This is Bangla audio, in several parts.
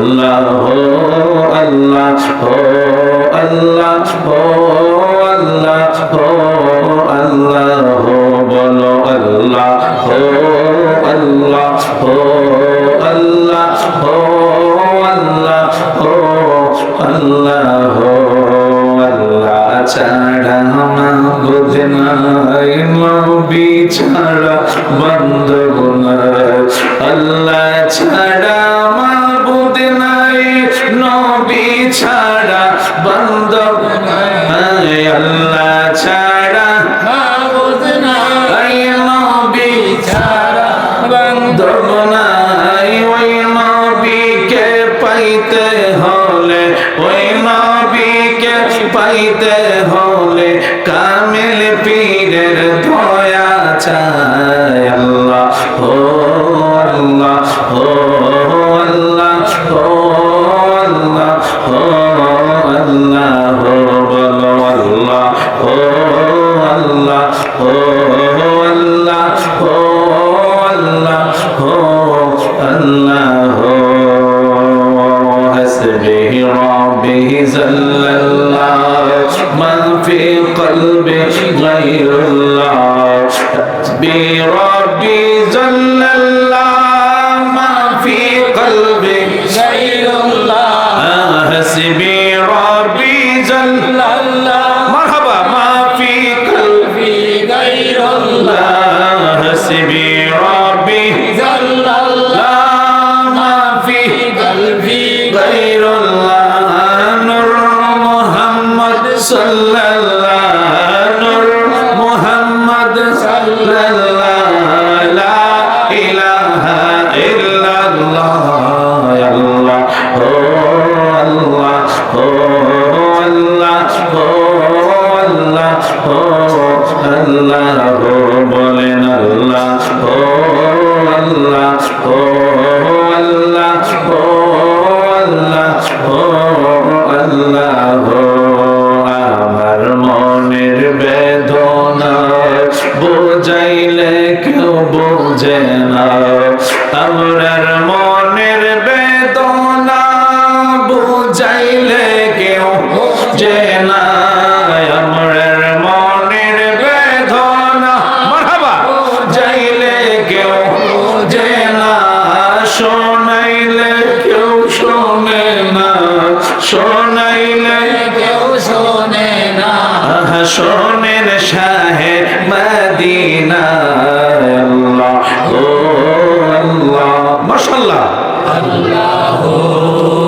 আল্লাহ হো আল্লাহ হো আল্লাহ হো আল্লাহ হো আল্লাহ হো বলো আল্লাহ হো আল্লাহ হো আল্লাহ হো আল্লাহ হো আল্লাহ হো আল্লাহ ছাড়া মাবুদ নাই নবী ছাড়া বান্ধব পাইতে হলে কামিল পীরের দয়া চায় আল্লাহ ও আল্লাহ ও আল্লাহ ও আল্লাহ ও আল্লাহ ও বলো আল্লাহ ও আল্লাহ ও আল্লাহ ও আল্লাহ ও আল্লাহ حسبه ربه زل الله ما في قلبي غير الله ربي ربي جل الله ما في قلبي غير الله. حسبي ও আল্লাহ ও আল্লাহ ও আল্লাহ ও বলেন আল্লাহ ও আল্লাহ ও শোনাইলে কেউ শোনে না শোনাইলে কেউ শোনে না। শোনেন শাহে মদিনা আল্লাহ আল্লাহ। মাশাআল্লাহ। আল্লাহ।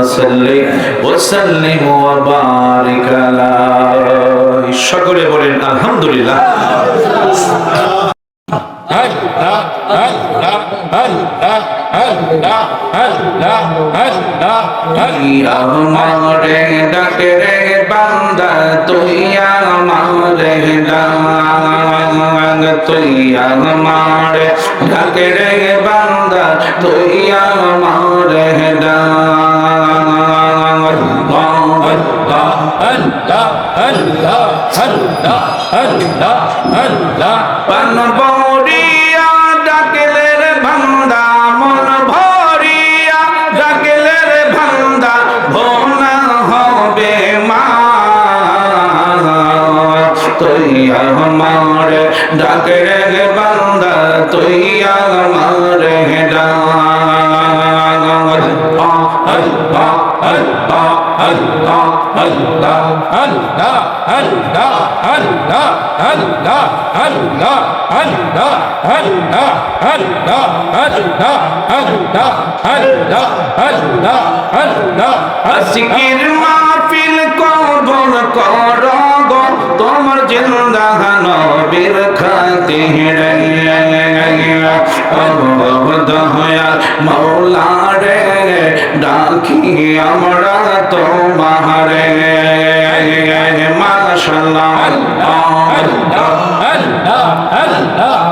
صل وسلم وبارك على সকলে বলেন আলহামদুলিল্লাহ। আমার ডাকে রে বান্দা, তুই আমার ডাক, তুই আমার ডাকে রে বান্দা, তুই আমার ডাক। আমার ডাকে রে বান্দা তুই আমার আজকের মাহফিল কবর কর গো তোমার জিন্দা নবীর খাতির দয়া মৌলা রে ডাকি আমরা তোমারে। মাশাআল্লাহ আল্লাহ আল্লাহ আল্লাহ আল্লাহ।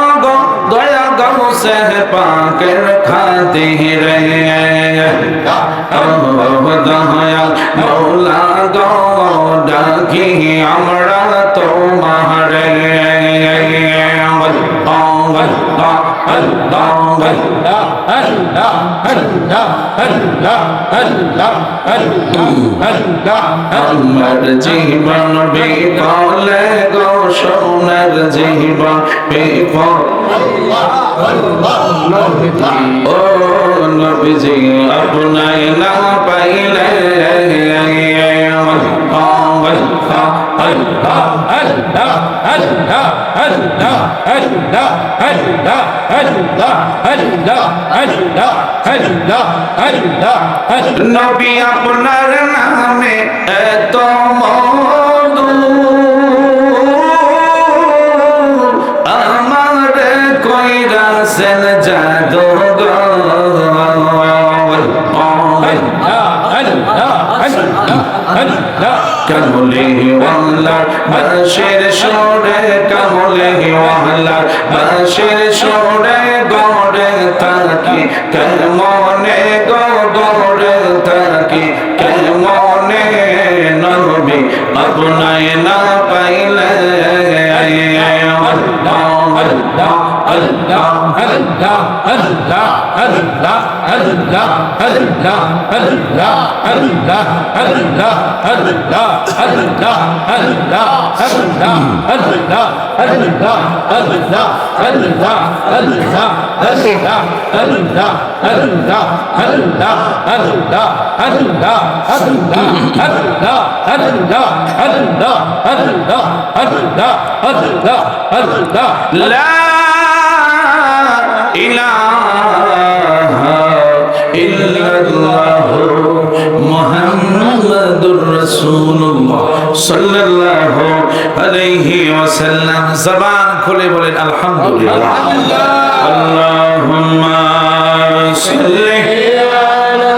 हम उसे पाकर खाते रहे দয়াল মৌলা গো ডাকি আমরা তোমার আমার জীবন বিপলে গো সোনার জীবন বিপল ও নবীজি আপনাই না পাইলে নবী আপনার নামে এত মন ওয়াহলার বাঁশের সরে কামলে ওয়াহলার বাঁশের সরে গড়ে তাকি কেমনে গড়ে তাকি কেমনে নবী আপনায় না পাইলে আল্লাহ আল্লাহ। لا জবান খুলে বলেন আলহামদুলিল্লাহ। আল্লাহুম্মা সাল্লি আলা